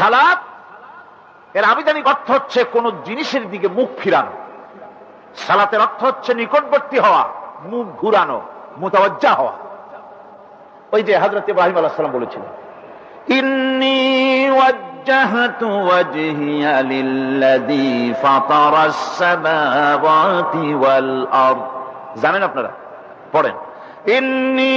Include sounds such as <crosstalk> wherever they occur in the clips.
সালাত এর আবিধানিক অর্থ হচ্ছে কোন জিনিসের দিকে মুখ ফিরানো সালাতের অর্থ হচ্ছে নিকটবর্তী হওয়া মুখ ঘুরানো মোতাবজ্জা হওয়া ওই যে হাজরত ইব্রাহিম আলাহ সালাম বলেছিলেন إني وجهت وجهي للذي فطر السماوات والأرض জানেন আপনারা পড়েন إني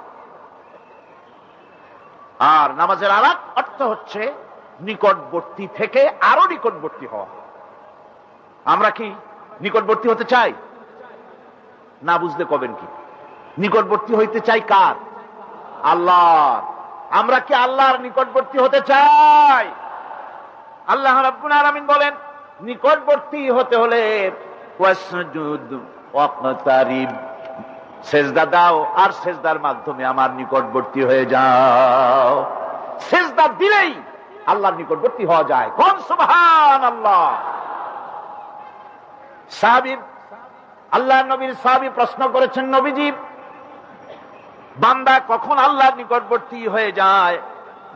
আর নামাজের আর অর্থ হচ্ছে নিকটবর্তী থেকে আরও নিকটবর্তী হওয়া। আমরা কি নিকটবর্তী হতে চাই? না বুঝলে কবেন কি? নিকটবর্তী হইতে চাই কার? আল্লাহ আমরা কি আল্লাহর নিকটবর্তী হতে চাই? আল্লাহ রাব্বুল আলামিন বলেন, নিকটবর্তী হতে হলে ওয়াসজুদ ওয়াকতারিব। সেজদা দাও আর সেজদার মাধ্যমে আমার নিকটবর্তী হয়ে যাও। সেজদা দিলেই আল্লাহর নিকটবর্তী হওয়া যায়। কোন সুবহান আল্লাহ সাহাবী আল্লাহ নবীর সাহাবী প্রশ্ন করেছেন, নবীজি, বান্দা কখন আল্লাহর নিকটবর্তী হয়ে যায়?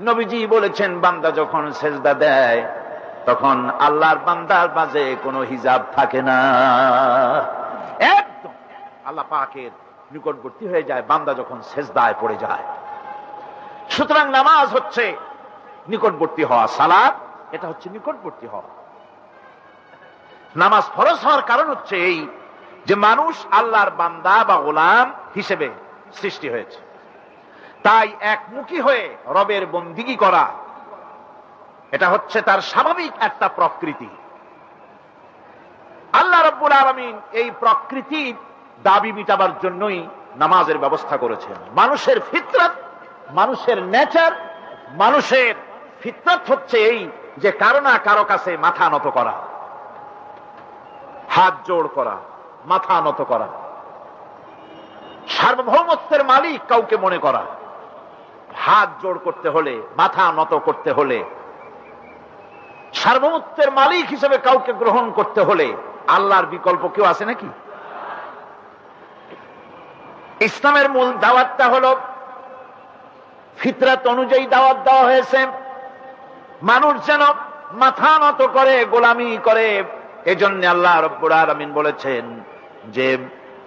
নবীজি বলেছেন, বান্দা যখন সেজদা দেয়, তখন আল্লাহর বান্দার মাঝে কোনো হিজাব থাকে না। একদম আল্লাহ পাকের নিকটবর্তী হয়ে যায়, বান্দা যখন সেজদায় পড়ে যায়। সুতরাং নামাজ হচ্ছে নিকটবর্তী হওয়া, সালাদ, এটা হচ্ছে নিকটবর্তী হওয়া। নামাজ ফরজ হওয়ার কারণ হচ্ছে এই যে মানুষ আল্লাহর বান্দা বা গোলাম হিসেবে সৃষ্টি হয়েছে। তাই একমুখী হয়ে রবের বন্দিগি করা, এটা হচ্ছে তার স্বাভাবিক একটা প্রকৃতি। আল্লাহ রব্বুল আলমিন এই প্রকৃতির দাবি মিটাবার জন্যই নামাজের ব্যবস্থা করেছেন। মানুষের ফিতরত, মানুষের নেচার, মানুষের ফিতরত হচ্ছে এই যে কারও না কারও কাছে মাথা নত করা, হাত জোড় করা, মাথা নত করা, সার্বভৌমত্বের মালিক কাউকে মনে করা, হাত জোড় করতে হলে, মাথা নত করতে হলে, সার্বভৌমত্বের মালিক হিসেবে কাউকে গ্রহণ করতে হলে আল্লাহর বিকল্প কেউ আছে নাকি? ইসলামের মূল দাওয়াতটা হল, ফিতরাত অনুযায়ী দাওয়াত দেওয়া হয়েছে। মানুষ যেন মাথা নত করে, গোলামি করে, এজন্য আল্লাহ রব্বুর আলমিন বলেছেন যে,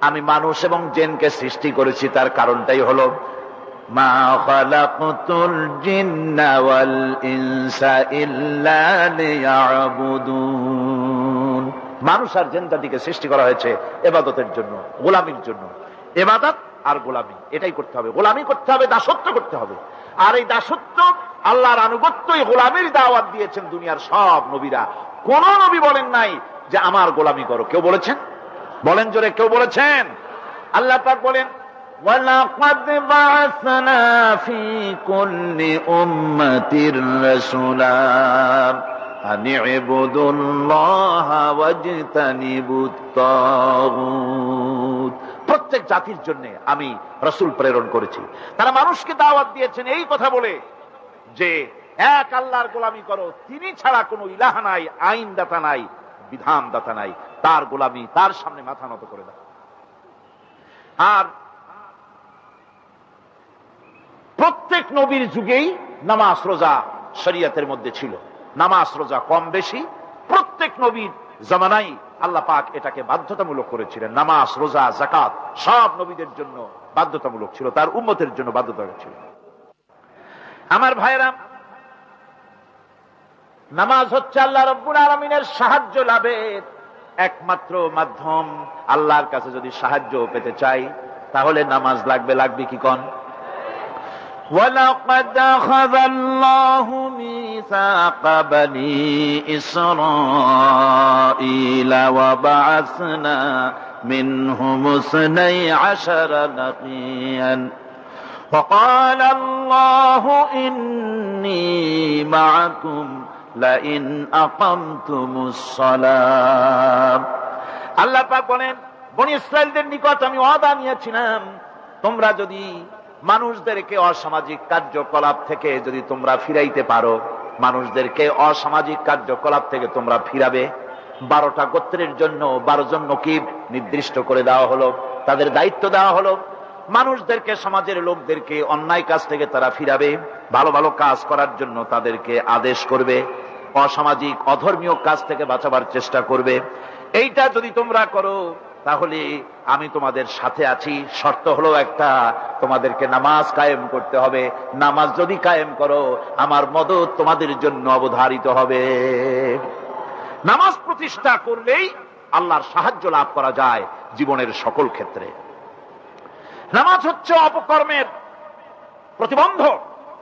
আমি মানুষ এবং জেনকে সৃষ্টি করেছি, তার কারণটাই হলো মানুষ আর জেন জাতিকে সৃষ্টি করা হয়েছে এবাদতের জন্য, গোলামির জন্য। এবাদত আর গোলামি এটাই করতে হবে গোলামি করতে হবে দাসত্ব করতে হবে আর এই দাসত্ব আল্লাহর আনুগত্যই গোলামির দাওয়াত দিয়েছেন দুনিয়ার সব নবীরা কোন নবী বলেন নাই যে আমার গোলামি করো কেউ বলেছেন বলেন জোরে কেউ বলেছেন আল্লাহ পাক বলেন ولقد بعثنا في كل أمة رسولا أن اعبدوا الله واجتنبوا الطاغوت প্রত্যেক জাতির জন্য আমি রসুল প্রেরণ করেছি। তারা মানুষকে দাওয়াত দিয়েছেন এই কথা বলে যে, এক আল্লাহর গোলামি করো, তিনি ছাড়া কোনো ইলাহ নাই আইন দাতা নাই বিধান দাতা নাই। তার গোলামি তার সামনে মাথা নত করে দাও। আর প্রত্যেক নবীর যুগেই নামাজ রোজা শরিয়াতের মধ্যে ছিল। নামাজ রোজা কম বেশি, প্রত্যেক নবীর জমানাই আল্লাহ পাক এটাকে বাধ্যতামূলক করেছিলেন। নামাজ, রোজা জাকাত সব নবীদের জন্য বাধ্যতামূলক ছিল। তার উম্মতের জন্য বাধ্যতামূলক ছিল। আমার ভাইরাম নামাজ হচ্ছে আল্লাহ রব্বুল আলমিনের সাহায্য লাভের একমাত্র মাধ্যম আল্লাহর কাছে যদি সাহায্য পেতে চাই, তাহলে নামাজ লাগবে লাগবে কি কন? ولقد أخذ الله ميثاق بني إسرائيل وبعثنا منهم اثني عشر نقيا وقال الله إني معكم لئن أقمتم الصلاة আল্লাহ পাক বলেন বনি ইসরায়েলদের নিকট আমি ওয়াদা নিয়েছিলাম তোমরা যদি মানুষদেরকে অসামাজিক কার্যকলাপ থেকে যদি তোমরা ফিরাইতে পারো, মানুষদেরকে অসামাজিক কার্যকলাপ থেকে তোমরা ফিরাবে। বারোটা গোত্রের জন্য, বারো জন নকিব নির্দিষ্ট করে দেওয়া হলো, তাদের দায়িত্ব দেওয়া হলো। মানুষদেরকে, সমাজের লোকদেরকে অন্যায় কাজ থেকে তারা ফিরাবে, ভালো ভালো কাজ করার জন্য তাদেরকে আদেশ করবে, অসামাজিক, অধর্মীয় কাজ থেকে বাঁচাবার চেষ্টা করবে। এইটা যদি তোমরা করো তাহলে আমি তোমাদের সাথে আছি। শর্ত হলো একটা, তোমাদেরকে নামাজ কায়েম করতে হবে। নামাজ যদি কায়েম করো, আমার মদত তোমাদের জন্য অবধারিত হবে। নামাজ প্রতিষ্ঠা করলেই আল্লাহর সাহায্য লাভ করা যায় জীবনের সকল ক্ষেত্রে। নামাজ হচ্ছে অপকর্মের প্রতিবন্ধক।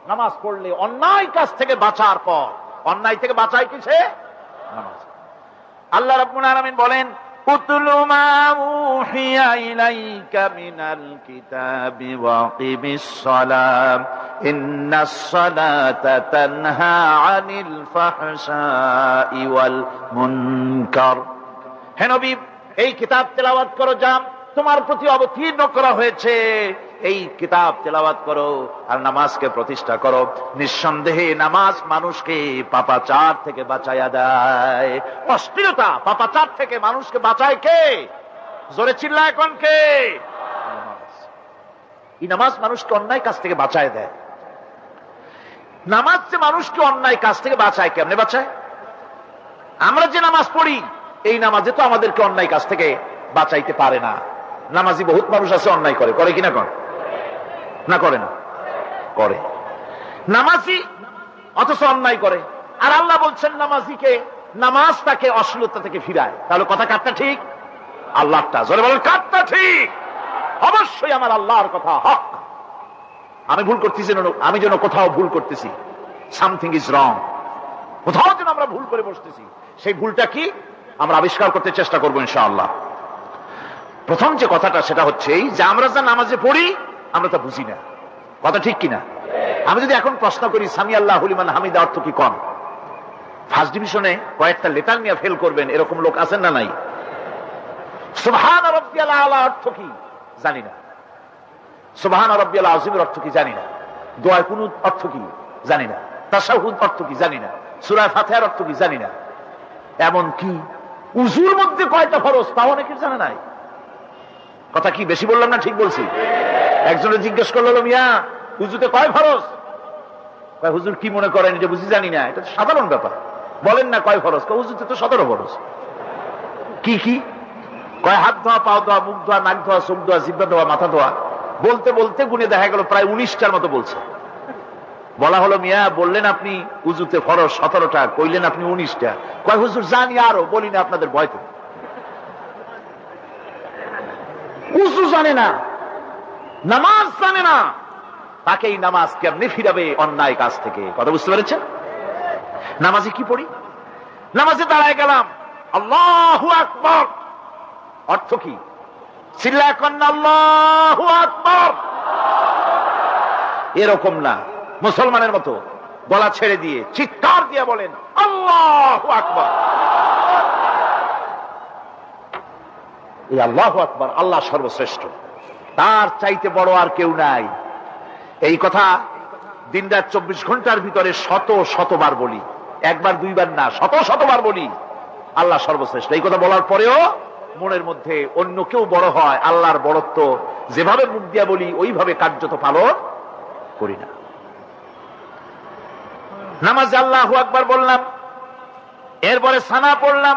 নামাজ পড়লে অন্যায় কাজ থেকে বাঁচার পর। অন্যায় থেকে বাঁচায় কিসে? আল্লাহ রাব্বুল আলামিন বলেন উতলু মা উহিয়া ইলাইকা মিনাল কিতাবি ওয়া কিমিস সালাম। ইন্নাস সালাতা তানহা আনিল ফাহশাই ওয়াল মুনকার। হে নবী, এই কিতাব তেলাওয়াত করো, যা তোমার প্রতি অবতীর্ণ করা হয়েছে। এই কিতাব তেলাওয়াত করো আর নামাজকে প্রতিষ্ঠা করো। নিঃসন্দেহে নামাজ মানুষকে পাপাচার থেকে বাঁচাইয়া দেয়। অস্থিরতা পাপাচার থেকে মানুষকে বাঁচায় কে? জোরে চিল্লা এখন কে? এই নামাজ মানুষকে অন্যায় কাজ থেকে বাঁচায় দেয়। নামাজ যে মানুষকে অন্যায় কাজ থেকে বাঁচায় কেমনে বাঁচায়? আমরা যে নামাজ পড়ি, এই নামাজে তো আমাদেরকে অন্যায় কাজ থেকে বাঁচাইতে পারে না। নামাজি বহুত মানুষ আছে, অন্যায় করে। করে কিনা কর না করে না। করে। নামাজি অথচ অন্যায় করে। আর আল্লাহ বলছেন, নামাজিকে, নামাজ তাকে অশ্লীলতা থেকে ফিরায়। তাহলে কথা কাটটা ঠিক? আল্লাহটা জোরে বলেন কাটটা ঠিক? অবশ্যই আমার আল্লাহর কথা হক। আমি ভুল করতেছি আমি যেন কোথাও ভুল করতেছি। সামথিং ইজ রং কোথাও যেন আমরা ভুল করে বসতেছি। সেই ভুলটা কি? আমরা আবিষ্কার করতে চেষ্টা করব ইনশাআল্লাহ। প্রথম যে কথাটা, সেটা হচ্ছে এই যে আমরা যা নামাজে পড়ি আমরা তা বুঝি না। কথা ঠিক কিনা? আমি যদি এখন প্রশ্ন করি, সামি আল্লাহ হলিমান হামিদা অর্থ কি কম? ফার্স্ট ডিভিশনে কয়েকটা লেটার নিয়ে ফেল করবেন, এরকম লোক আছেন না নাই? সুবহান অর্থ কি? জানি না। সুবহান রব্বিয়াল আজিমের অর্থ কি? জানি না। দোয়ায় কুনুত অর্থ কি? জানি না। তাসাহুদ অর্থ কি? জানি না। সুরায় ফাতেহার অর্থ কি? জানি না। এমন কি উজুর মধ্যে কয়টা ফরজ, তাও অনেকের জানা নাই। কথা কি বেশি বললাম না ঠিক বলছি? একজনে জিজ্ঞেস করল মিয়া উজুতে কয় ফরজ? কয়, হুজুর কি মনে করেন যে বুঝি জানি না, এটা সাধারণ ব্যাপার। বলেন না কয় ফরজ? কয় উজুতে তো সতেরো ফরজ। কি কি? কয়, হাত ধোয়া, পাও ধোয়া, মুখ ধোয়া, নাক ধোয়া, চোখ ধোয়া, জিব্বা ধোয়া, মাথা ধোয়া। বলতে বলতে গুনে দেখা গেল প্রায় উনিশটার মতো বলছে। বলা হলো, মিয়া, বললেন আপনি উজুতে ফরজ সতেরোটা, কইলেন আপনি উনিশটা। কয়, হুজুর জানি আরও, বলি না আপনাদের ভয় তো। উজু জানে না, নামাজ জানে না তাকে এই নামাজ কেমনে ফিরাবে অন্যায় কাজ থেকে? কথা বুঝতে পেরেছেন? নামাজে কি পড়ি? নামাজে দাঁড়ায় গেলাম, আল্লাহ আকবর। অর্থ কি? চিল্লা কন্যা, আল্লাহ আকবর। এরকম না, মুসলমানের মতো গলা ছেড়ে দিয়ে, চিৎকার দিয়ে বলেন, আল্লাহ আকবর। এই আল্লাহ আকবর, আল্লাহ সর্বশ্রেষ্ঠ। তার চাইতে বড় আর কেউ নাই। এই কথা দিন রাত চব্বিশ ঘণ্টার ভিতরে শত শতবার বলি। একবার, দুইবার না, শত শতবার বলি, আল্লাহ সর্বশ্রেষ্ঠ। এই কথা বলার পরেও মনের মধ্যে অন্য কেউ বড় হয়, আল্লাহর বড়ত্ব যেভাবে মুখ দিয়া বলি, ওইভাবে কার্যত পালন করি না। নামাজ আল্লাহ আকবার বললাম, এরপরে সানা পড়লাম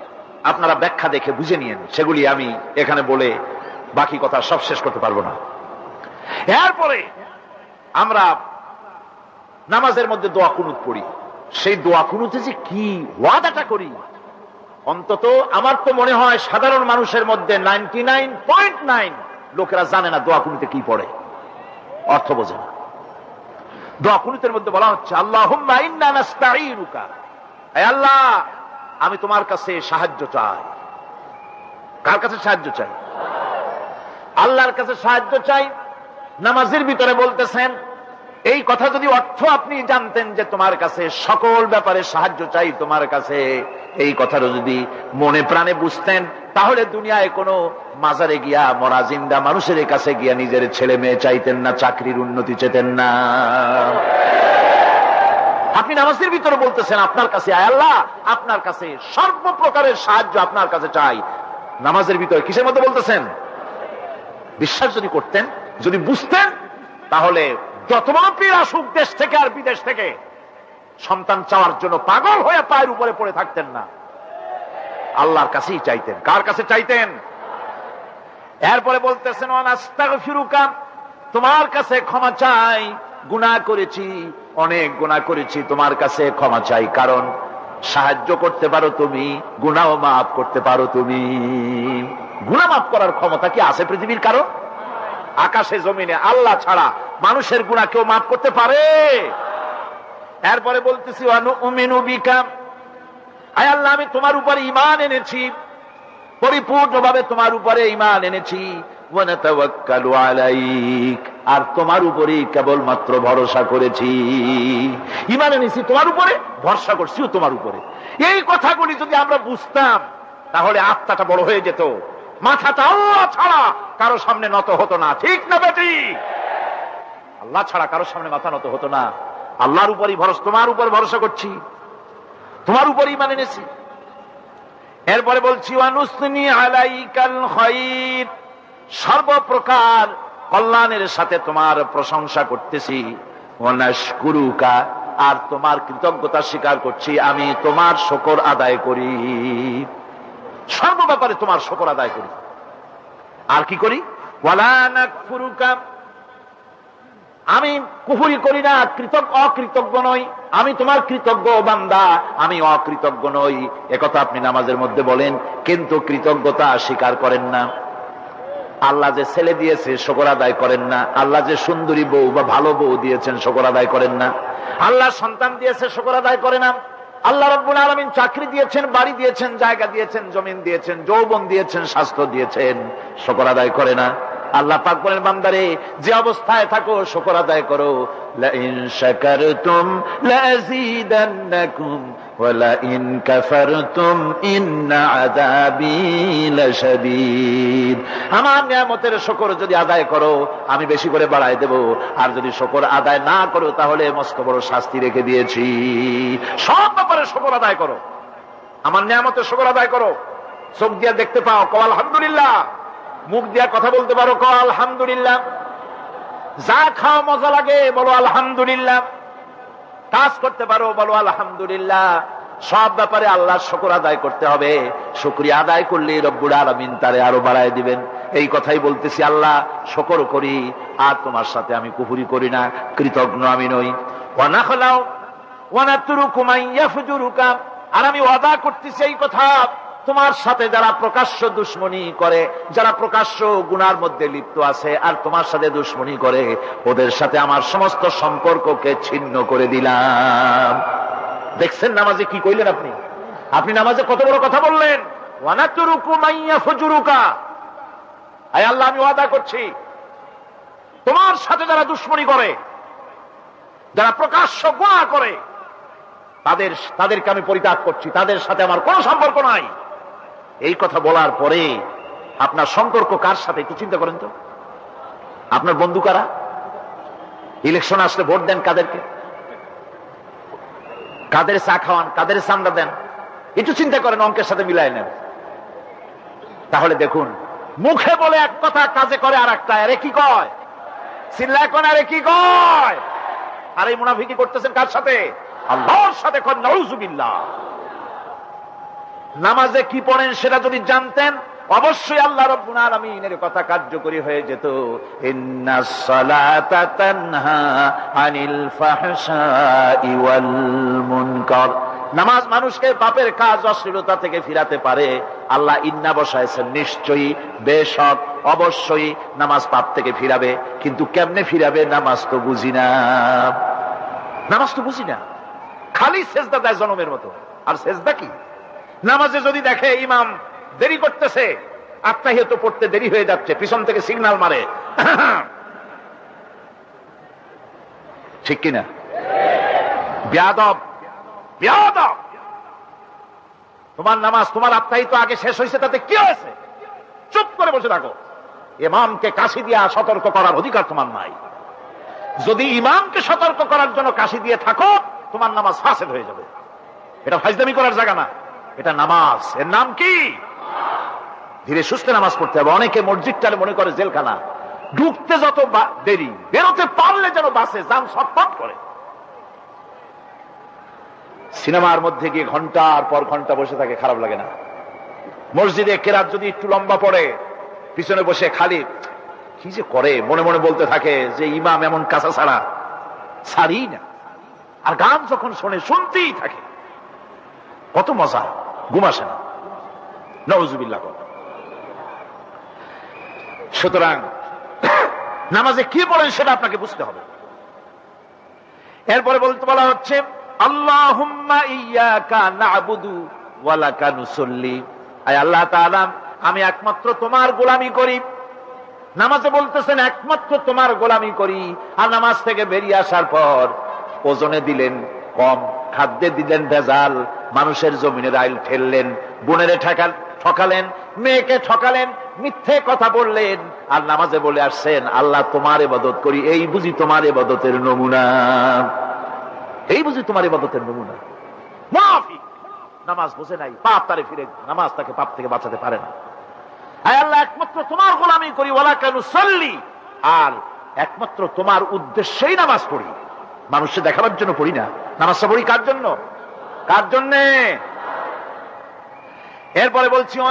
আপনারা ব্যাখ্যা দেখে বুঝে নিয়েন। সেগুলি আমি এখানে বলে বাকি কথা সব শেষ করতে পারব না। এরপরে আমরা নামাজের মধ্যে দোয়া কুনুত পড়ি। সেই দোয়া কুনুতে যে কি ওয়াদাটা করি? অন্তত আমার তো মনে হয় সাধারণ মানুষের মধ্যে নাইনটি নাইন পয়েন্ট নাইন লোকেরা জানে না দোয়া কুনুতে কি পড়ে। অর্থ বোঝে না। দোয়া কুনুতের মধ্যে বলা হচ্ছে আল্লাহ আল্লাহ আমি তোমার কাছে সাহায্য চাই। কার কাছে সাহায্য চাই? আল্লাহর কাছে সাহায্য চাই। নামাজের ভিতরে বলতেছেন, এই কথা যদি অর্থ আপনি জানতেন যে তোমার কাছে সকল ব্যাপারে সাহায্য চাই, তোমার কাছে এই কথাটা যদি মনে প্রাণে বুঝতেন, তাহলে দুনিয়ায় কোনো মাজারে গিয়া, মরা জিন্দা মানুষের কাছে গিয়া নিজের ছেলে মেয়ে চাইতেন না, চাকরির উন্নতি চেতেন না। আপনি নামাজের ভিতরে বলতেছেন, আপনার কাছে আল্লাহ, আপনার কাছে সর্বপ্রকারের সাহায্য আপনার কাছে চাই। নামাজের ভিতরে কিসের মধ্যে বলতেছেন? বিশ্বাস যদি করতেন, যদি বুঝতেন, তাহলে আসুক দেশ থেকে আর বিদেশ থেকে, সন্তান চাওয়ার জন্য পাগল হয়ে পায়ের উপরে পড়ে থাকতেন না। আল্লাহর কাছেই চাইতেন। কার কাছে চাইতেন? এরপরে বলতেছেন তোমার কাছে ক্ষমা চাই। গুণা করেছি, অনেক গুণা করেছি, তোমার কাছে ক্ষমা চাই, কারণ সাহায্য করতে পারো তুমি, গুণাও মাফ করতে পারো তুমি। গুণা মাফ করার ক্ষমতা কি আছে পৃথিবীর কারণ আকাশে, জমিনে, আল্লাহ ছাড়া মানুষের গুণা কেউ মাফ করতে পারে? এরপরে বলতেছি আয় আল্লাহ, আমি তোমার উপর ইমান এনেছি, পরিপূর্ণভাবে তোমার উপরে ইমান এনেছি। আর তোমার উপরেই কেবলমাত্র ভরসা করেছি। ইমান এনেছি তোমার উপরে, ভরসা করছিও তোমার উপরে। এই কথাগুলি যদি আমরা বুঝতাম, তাহলে আত্মাটা বড় হয়ে যেত। মাথাটা আল্লাহ ছাড়া কারও সামনে নত হতো না। ঠিক না বেটি? আল্লাহ ছাড়া কারও সামনে মাথা নত হতো না। আল্লাহর উপরই ভরসা, তোমার উপর ভরসা করছি। তোমার উপরই মানে নেছি এরপরে বলছি সর্বপ্রকার কল্যাণের সাথে তোমার প্রশংসা করতেছি। কুরুকা আর তোমার কৃতজ্ঞতা স্বীকার করছি, আমি তোমার শকর আদায় করি। সর্ব ব্যাপারে তোমার শকর আদায় করি। আর কি করি? আমি কুহুরি করি না, কৃতজ্ঞ, অকৃতজ্ঞ নই। আমি তোমার কৃতজ্ঞ বান্দা, আমি অকৃতজ্ঞ নই। একথা আপনি নামাজের মধ্যে বলেন, কিন্তু কৃতজ্ঞতা স্বীকার করেন না। আল্লাহ যে ছেলে দিয়েছে, শকর আদায় করেন না। আল্লাহ যে সুন্দরী বউ বা ভালো বউ দিয়েছেন, শকর আদায় করেন না। আল্লাহ সন্তান দিয়েছে, শকর আদায় করে না। আল্লাহ রব্বুল আলমিন চাকরি দিয়েছেন, বাড়ি দিয়েছেন, জায়গা দিয়েছেন, জমিন দিয়েছেন, যৌবন দিয়েছেন, স্বাস্থ্য দিয়েছেন, শকর আদায় করে না। আল্লাহ পাক বলেন, বান্দারে, যে অবস্থায় থাকো, শকর আদায় করো। লাইন শাকারতুম লাযীদান্নাকুম ওয়ালা ইন কাফারতুম ইন্না আযাবি লাশাদীদ। আমার নিয়ামতের শকর যদি আদায় করো, আমি বেশি করে বাড়ায় দেব। আর যদি শকর আদায় না করো, তাহলে মস্ত বড় শাস্তি রেখে দিয়েছি। সব ব্যাপারে শকর আদায় করো। আমার নিয়ামতের শকর আদায় করো। চোখ দিয়ে দেখতে পাও কো আলহামদুলিল্লাহ। মুখ দিয়া কথা বলতে পারো ক আলহামদুলিল্লাহ। যা খাও মজা লাগে, বলো, আলহামদুলিল্লাহ। কাজ করতে পারো, বলো, আলহামদুলিল্লাহ। সব ব্যাপারে আল্লাহ শকর আদায় করতে হবে। শুক্রিয়া আদায় করলে রব্বুর আলমিন তারে আরও বাড়ায় দিবেন। এই কথাই বলতেছি, আল্লাহ শকর করি, আর তোমার সাথে আমি কুহুরি করি না, কৃতজ্ঞ আমি নই। ওয়ানা খলাও ওয়ানা তুরু কুমাইয়া ফুজুরুকা আর আমি ওয়াদা করতেছি এই কথা তোমার সাথে যারা প্রকাশ্য দুশ্মনী করে, যারা প্রকাশ্য গুনার মধ্যে লিপ্ত আছে, আর তোমার সাথে দুশ্মনী করে, ওদের সাথে আমার সমস্ত সম্পর্ককে ছিন্ন করে দিলাম। দেখছেন নামাজে কি কইলেন আপনি? আপনি নামাজে কত বড় কথা বললেন? আল্লাহ, আমি ওয়াদা করছি, তোমার সাথে যারা দুশ্মনী করে, যারা প্রকাশ্য গুণা করে, তাদের, তাদেরকে আমি পরিত্যাগ করছি, তাদের সাথে আমার কোনো সম্পর্ক নাই। এই কথা বলার পরে আপনার সম্পর্ক কার সাথে, একটু চিন্তা করেন তো। আপনার বন্ধু কারা? ইলেকশন আসলে ভোট দেন কাদেরকে? কাদের চা খাওয়ান, কাদের চান্দা দেন? একটু চিন্তা করেন, অঙ্কের সাথে মিলাই নেন। তাহলে দেখুন, মুখে বলে এক কথা, কাজে করে আর একটা আরে কি কয়? চিল্লা এখন আরে কি কয়? আর এই মুনাফিকি করতেছেন কার সাথে? আল্লাহর সাথে নজুবিল্লাহ নামাজে কি পড়েন সেটা যদি জানতেন, অবশ্যই আল্লাহ রব্বুল আলামিনের কথা কার্যকরী হয়ে যেত। নামাজ মানুষকে পাপের কাজ, অশ্লীলতা থেকে ফিরাতে পারে। আল্লাহ ইন্না বসাইছেন, নিশ্চয়ই, বেশক, অবশ্যই নামাজ পাপ থেকে ফিরাবে। কিন্তু কেমনে ফিরাবে, নামাজ তো বুঝি না। নামাজ তো বুঝি না। খালি সেজদা দেয় জনমের মতো। আর সেজদা কি? নামাজে যদি দেখে ইমাম দেরি করতেছে আত্মাহিত পড়তে দেরি হয়ে যাচ্ছে, পিছন থেকে সিগন্যাল মারে। ঠিক কিনা? ব্যাদব ব্যাদব। তোমার নামাজ, তোমার আত্মাহিত আগে শেষ হয়েছে, তাতে কি হয়েছে? চুপ করে বসে থাকো। ইমামকে কাশি দিয়া সতর্ক করার অধিকার তোমার নাই। যদি ইমামকে সতর্ক করার জন্য কাশি দিয়ে থাকো, তোমার নামাজ ফাঁসেদ হয়ে যাবে। এটা ফাইজদামি করার জায়গা না। এটা নামাজ। এর নাম কি? ধীরে সুস্থে নামাজ পড়তে হবে। অনেকে মসজিদটারে মনে করে জেলখানা। ঢুকতে যত দেরি, বেরোতে পারলে যেন বাসে যান ছটপট করে। সিনেমার মধ্যে গিয়ে ঘণ্টার পর ঘণ্টা বসে থাকে, খারাপ লাগে না। মসজিদে কেরাত যদি একটু লম্বা পড়ে, পিছনে বসে খালি, কি যে করে? মনে মনে বলতে থাকে যে ইমাম এমন কাঁচা ছাড়া ছাড়ি না। আর গান যখন শোনে, শুনতেই থাকে। কত মজা, ঘুম আসে না। নজুবিল্লা সুতরাং, <coughs> নামাজে কি পড়েন সেটা আপনাকে বুঝতে হবে। এরপরে বলতে বলা হচ্ছে আল্লাহ আল্লাহ আমি একমাত্র তোমার গোলামি করি। নামাজে বলতেছেন, একমাত্র তোমার গোলামি করি। আর নামাজ থেকে বেরিয়ে আসার পর ওজনে দিলেন কম খাদ্যে দিলেন ভেজাল, মানুষের জমিনের আইল ঠেললেন বোনেরে ঠেকাল ঠকালেন, মেয়েকে ঠকালেন, মিথ্যে কথা বললেন, আর নামাজে বলে আসছেন, আল্লাহ তোমার এবাদত করি, এই বুঝি তোমার এবাদতের নমুনা। এই বুঝি তোমার এবাদতের নমুনা। নামাজ বোঝে নাই, পাপ তারে ফিরে, নামাজ তাকে পাপ থেকে বাঁচাতে পারে না। আল্লাহ, একমাত্র তোমার গোলামি করি ওলা কেন সল্লি আর একমাত্র তোমার উদ্দেশ্যেই নামাজ পড়ি। মানুষকে দেখাবার জন্য পড়ি না। নামাজটা পড়ি কার জন্য? কার জন্যে? এরপরে বলছি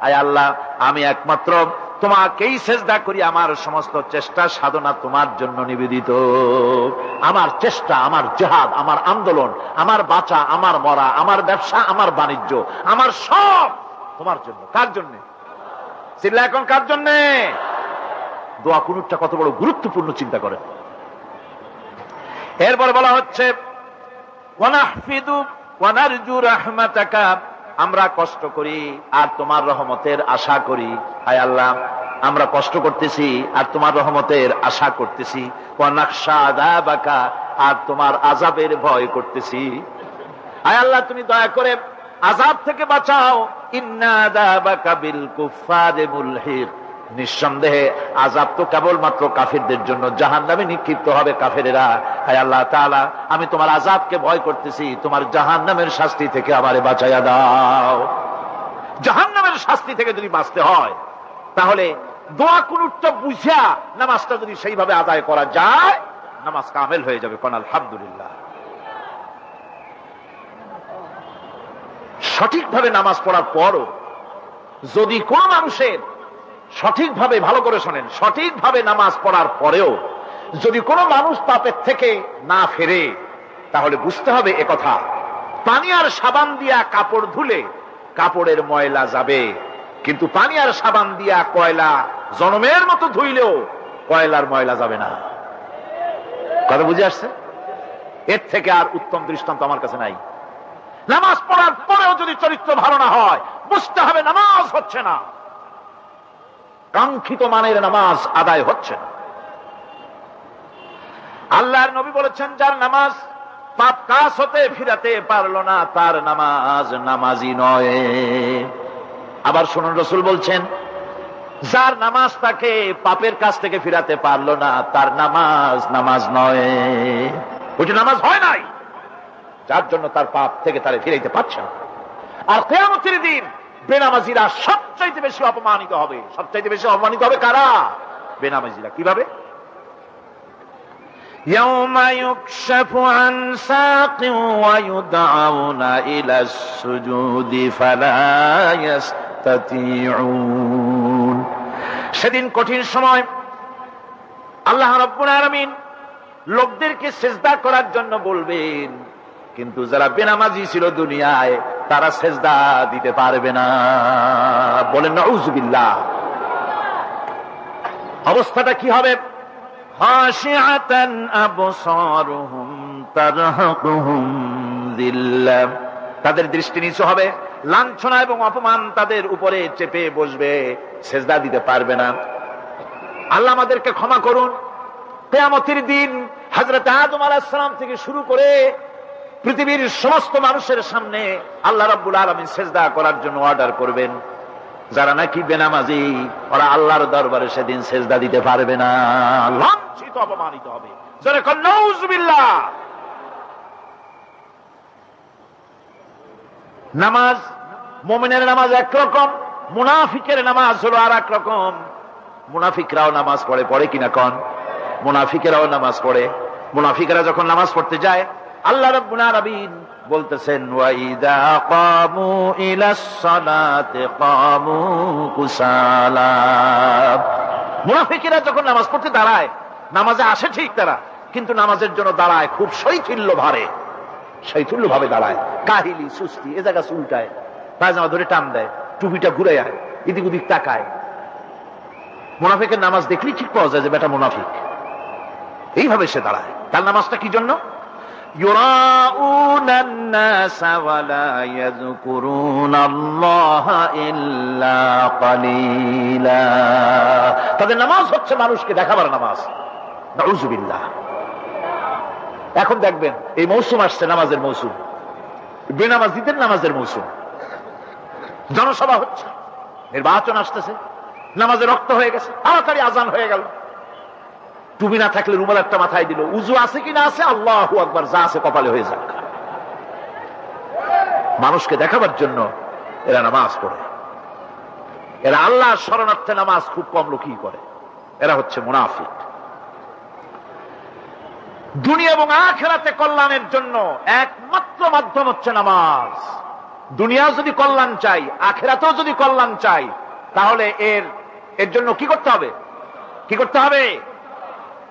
আয় আল্লাহ, আমি একমাত্র তোমাকেই সেজদা করি, আমার সমস্ত চেষ্টা সাধনা তোমার জন্য নিবেদিত। আমার চেষ্টা, আমার জেহাদ, আমার আন্দোলন, আমার বাঁচা, আমার মরা, আমার ব্যবসা, আমার বাণিজ্য, আমার সব তোমার জন্য। কার জন্য? চিল্লা এখন কার জন্যে? দোয়া কুনুরটা কত বড় গুরুত্বপূর্ণ চিন্তা করেন এরপরে বলা হচ্ছে আমরা কষ্ট করি আর তোমার রহমতের আশা করি। হায় আল্লাহ, আমরা কষ্ট করতেছি আর তোমার রহমতের আশা করতেছি। আর তোমার আযাবের ভয় করতেছি। হায় আল্লাহ, তুমি দয়া করে আযাব থেকে বাঁচাও। ইন্না নিঃসন্দেহে আজাব তো কেবলমাত্র কাফেরদের জন্য জাহান নামে নিক্ষিপ্ত হবে কাফেরেরা। হায় আল্লাহ তাআলা, আমি তোমার আজাবকে ভয় করতেছি, তোমার জাহান নামের শাস্তি থেকে আমারে বাঁচাইয়া দাও। জাহান নামের শাস্তি থেকে যদি বাঁচতে হয়, তাহলে দোয়া কুনুরটা বুঝা নামাজটা যদি সেইভাবে আদায় করা যায়, নামাজ কামেল হয়ে যাবে, কোন আলহামদুলিল্লাহ। সঠিকভাবে নামাজ পড়ার পরও যদি কোন মানুষের সঠিকভাবে ভালো করে শোনেন, সঠিকভাবে নামাজ পড়ার পরেও যদি কোনো মানুষ পাপের থেকে না ফেরে, তাহলে বুঝতে হবে কথা। পানি আর সাবান দিয়া কাপড় ধুলে কাপড়ের ময়লা যাবে। কিন্তু পানি আর সাবান দিয়া কয়লা জনমের মতো ধুইলেও কয়লার ময়লা যাবে না। কথা বুঝে আসছে? এর থেকে আর উত্তম দৃষ্টান্ত আমার কাছে নাই। নামাজ পড়ার পরেও যদি চরিত্র ভালো না হয়, বুঝতে হবে নামাজ হচ্ছে না। কাঙ্ক্ষিত মানের নামাজ আদায় হচ্ছে না। আল্লাহর নবী বলেছেন, যার নামাজ পাপ কাজ হতে ফিরাতে পারল না, তার নামাজ নামাজি নয়। আবার শুনুন, রসুল বলছেন, যার নামাজ তাকে পাপের কাছ থেকে ফিরাতে পারল না, তার নামাজ নামাজ নয়। ওইটা নামাজ হয় নাই। যার জন্য তার পাপ থেকে তারে ফিরাইতে পারছে না। আর কেয়ামতের দিন বেনামাজিরা সবচাইতে বেশি অপমানিত হবে সবচাইতে বেশি অপমানিত হবে কারা বেনামাজিরা কিভাবে يوم يكشف عن ساق ويدعون إلى السجود فلا يستطيعون সেদিন কঠিন সময় আল্লাহ রব্বুল আলমিন লোকদেরকে সেজদা করার জন্য বলবেন কিন্তু যারা বেনামাজি ছিল দুনিয়ায়, তারা সেজদা দিতে পারবে না। বলেন নজবিল্লা অবস্থাটা কি হবে? তাদের দৃষ্টি নিচু হবে, লাঞ্ছনা এবং অপমান তাদের উপরে চেপে বসবে, সেজদা দিতে পারবে না। আল্লাহ আমাদেরকে ক্ষমা করুন। কেয়ামতির দিন হাজরত আদম আলাহাম থেকে শুরু করে পৃথিবীর সমস্ত মানুষের সামনে আল্লাহ রাব্বুল আলমিন সেজদা করার জন্য অর্ডার করবেন। যারা নাকি বেনামাজি, ওরা আল্লাহর দরবারে সেদিন সেজদা দিতে পারবে না। লাঞ্ছিত, অপমানিত হবে। নামাজ, মোমেনের নামাজ একরকম, মুনাফিকের নামাজ হলো আর এক রকম মুনাফিকরাও নামাজ পড়ে পড়ে কিনা কন? মুনাফিকেরাও নামাজ পড়ে। মুনাফিকেরা যখন নামাজ পড়তে যায় আল্লাহ রব্বুল আলামিন বলতেছেন, ওয়াইদা কামু ইলাস সালাতে কামু কুসালা। মুনাফিকেরা যখন নামাজ পড়তে দাঁড়ায়, নামাজে আসে ঠিক তারা, কিন্তু নামাজের জন্য দাঁড়ায় খুব শৈথিল্য ভারে। শৈথুল্য ভাবে দাঁড়ায়। কাহিলি সুস্তি এ জায়গা চুলটায় পায়জামা ধরে টান দেয়, টুপিটা ঘুরে যায় এদিক ওদিক তাকায়। মুনাফিকের নামাজ দেখলেই ঠিক পাওয়া যায় যে বেটা মুনাফিক। এইভাবে সে দাঁড়ায়। তার নামাজটা কি জন্য? يراءون الناس ولا يذكرون الله إلا قليلا তাদের নামাজ হচ্ছে মানুষকে দেখাবার নামাজ নাউজুবিল্লাহ এখন দেখবেন এই মৌসুম আসছে নামাজের মৌসুম বেনামাজিদের নামাজের মৌসুম জনসভা হচ্ছে নির্বাচন আসতেছে নামাজে রক্ত হয়ে গেছে তাড়াতাড়ি আজান হয়ে গেল টুবি না থাকলে রুমাল একটা মাথায় দিল। উজু আছে কি না আছে? আল্লাহ আকবার, যা আছে কপালে হয়ে যাক। মানুষকে দেখাবার জন্য এরা নামাজ পড়ে। এরা আল্লাহ শরণার্থে নামাজ খুব কম লোকই করে। এরা হচ্ছে মুনাফিক। দুনিয়া এবং আখেরাতে কল্যাণের জন্য একমাত্র মাধ্যম হচ্ছে নামাজ। দুনিয়া যদি কল্যাণ চাই, আখেরাতেও যদি কল্যাণ চাই, তাহলে এর এর জন্য কি করতে হবে? কি করতে হবে?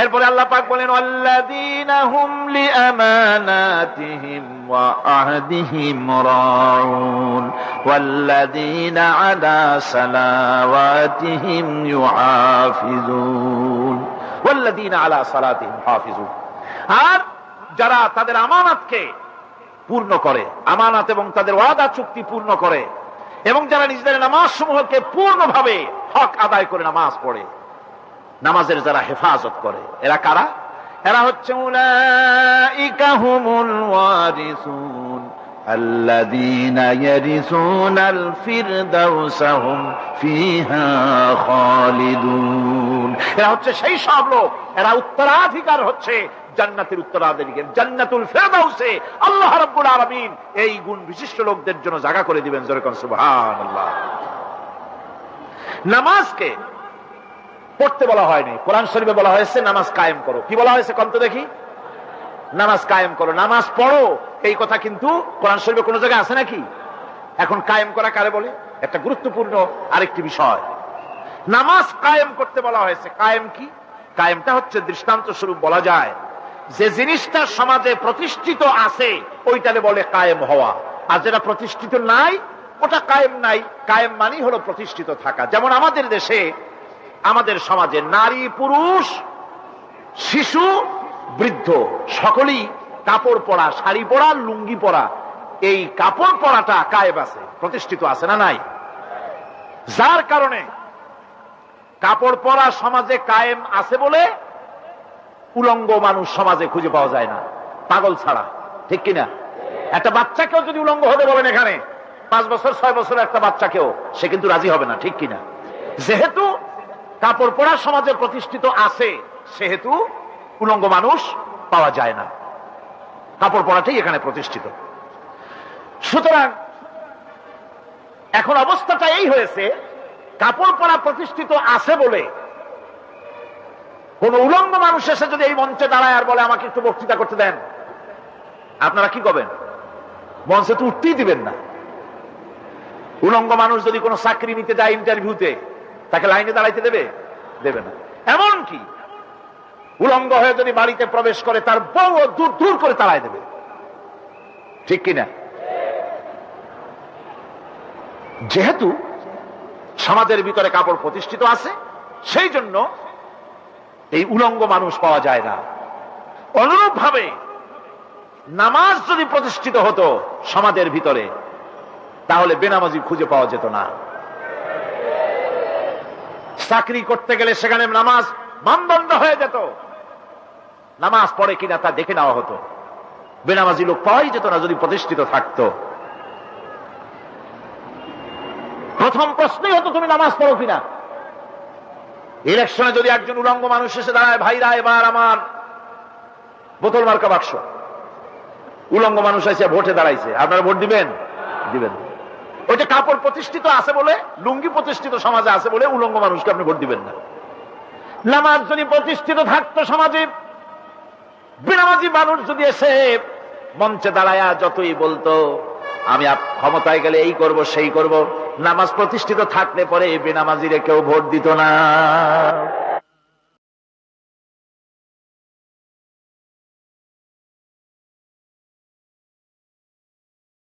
এরপরে আল্লাহ পাক বলেন আলা আর যারা তাদের আমানতকে পূর্ণ করে, আমানত এবং তাদের ওয়াদা চুক্তি পূর্ণ করে, এবং যারা নিজেদের নামাজ সমূহকে পূর্ণভাবে হক আদায় করে নামাজ পড়ে নামাজের যারা হেফাজত করে এরা কারা এরা হচ্ছে أولئك هم الوارثون الذين يرثون الفردوس هم فيها خالدون এরা হচ্ছে সেই সব লোক এরা উত্তরাধিকার হচ্ছে জান্নাতের উত্তরাধিকার জান্নাতুল ফেরদাউসে আল্লাহ রাব্বুল আলামিন এই গুণ বিশিষ্ট লোকদের জন্য জায়গা করে দিবেন যেরকম সুবহানাল্লাহ নামাজকে পড়তে বলা হয়নি। কোরআন শরীফে বলা হয়েছে, নামাজ কায়েম করো। কি বলা হয়েছে কন্ত দেখি? নামাজ কায়েম করো। নামাজ পড়ো। এই কথা কিন্তু কোরআন শরীফে কোনো জায়গায় আছে নাকি? এখন কায়েম করা কারে বলে? একটা গুরুত্বপূর্ণ আরেকটি বিষয়। নামাজ কায়েম করতে বলা হয়েছে। কায়েম কি? কায়েমটা হচ্ছে দৃষ্টান্ত স্বরূপ বলা যায়। যে জিনিসটা সমাজে প্রতিষ্ঠিত আছে, ওইটারে বলে কায়েম হওয়া। আর যেটা প্রতিষ্ঠিত নাই, ওটা কায়েম নাই। কায়েম মানেই হলো প্রতিষ্ঠিত থাকা। যেমন আমাদের দেশে আমাদের সমাজে নারী, পুরুষ, শিশু, বৃদ্ধ, সকলেই কাপড় পরা, শাড়ি পরা, লুঙ্গি পরা, এই কাপড় পরাটা কায়েব আছে, প্রতিষ্ঠিত আছে না নাই? যার কারণে কাপড় পরা সমাজে কায়েম আছে বলে উলঙ্গ মানুষ সমাজে খুঁজে পাওয়া যায় না। পাগল ছাড়া, ঠিক কিনা? একটা বাচ্চাকেও যদি উলঙ্গ হতে বলেন এখানে, পাঁচ বছর, ছয় বছর একটা বাচ্চাকেও, সে কিন্তু রাজি হবে না, ঠিক কিনা? যেহেতু কাপড় পরা সমাজে প্রতিষ্ঠিত আছে, সেহেতু উলঙ্গ মানুষ পাওয়া যায় না। কাপড় পরাটাই এখানে প্রতিষ্ঠিত। সুতরাং এখন অবস্থাটা এই হয়েছে, কাপড় পরা প্রতিষ্ঠিত আছে বলে কোন উলঙ্গ মানুষ এসে যদি এই মঞ্চে দাঁড়ায় আর বলে, আমাকে একটু বক্তৃতা করতে দেন। আপনারা কি করবেন? মঞ্চে তো উঠতেই দিবেন না। উলঙ্গ মানুষ যদি কোনো চাকরি নিতে যায় ইন্টারভিউতে তাকে লাইনে দাঁড়াইতে দেবে? দেবে না। এমন কি উলঙ্গ হয়ে যদি বাড়িতে প্রবেশ করে, তার বউ দূর দূর করে তাড়াই দেবে। ঠিক কিনা? যেহেতু সমাজের ভিতরে কাপড় প্রতিষ্ঠিত আছে, সেই জন্য এই উলঙ্গ মানুষ পাওয়া যায় না। অনুরূপ ভাবে নামাজ যদি প্রতিষ্ঠিত হতো সমাজের ভিতরে, তাহলে বেনামাজি খুঁজে পাওয়া যেত না। চাকরি করতে গেলে সেখানে নামাজ মানদণ্ড হয়ে যেত। নামাজ পড়ে কিনা তা দেখে নেওয়া হতো। বেনামাজি লোক পাওয়াই যেত না যদি প্রতিষ্ঠিত থাকতো। প্রথম প্রশ্নই হতো, তুমি নামাজ পড়ো কিনা? ইলেকশনে যদি একজন উলঙ্গ মানুষ এসে দাঁড়ায়, ভাইরা, এবার আমার বোতল মার্কা বাক্স। উলঙ্গ মানুষ এসে ভোটে দাঁড়াইছে। আপনারা ভোট দিবেন? দিবেন। ওইটা কাপড় প্রতিষ্ঠিত আছে বলে, লুঙ্গি প্রতিষ্ঠিত সমাজে আছে বলে উলঙ্গ মানুষকে আপনি ভোট দিবেন না। নামাজ যদি প্রতিষ্ঠিত থাকতো সমাজে, বিনামাজি মানুষ যদি এসে মঞ্চে দাঁড়ায়া যতই বলতো, আমি ক্ষমতায় গেলে এই করব, সেই করব। নামাজ প্রতিষ্ঠিত থাকলে পরে বেনামাজিরে কেউ ভোট দিত না।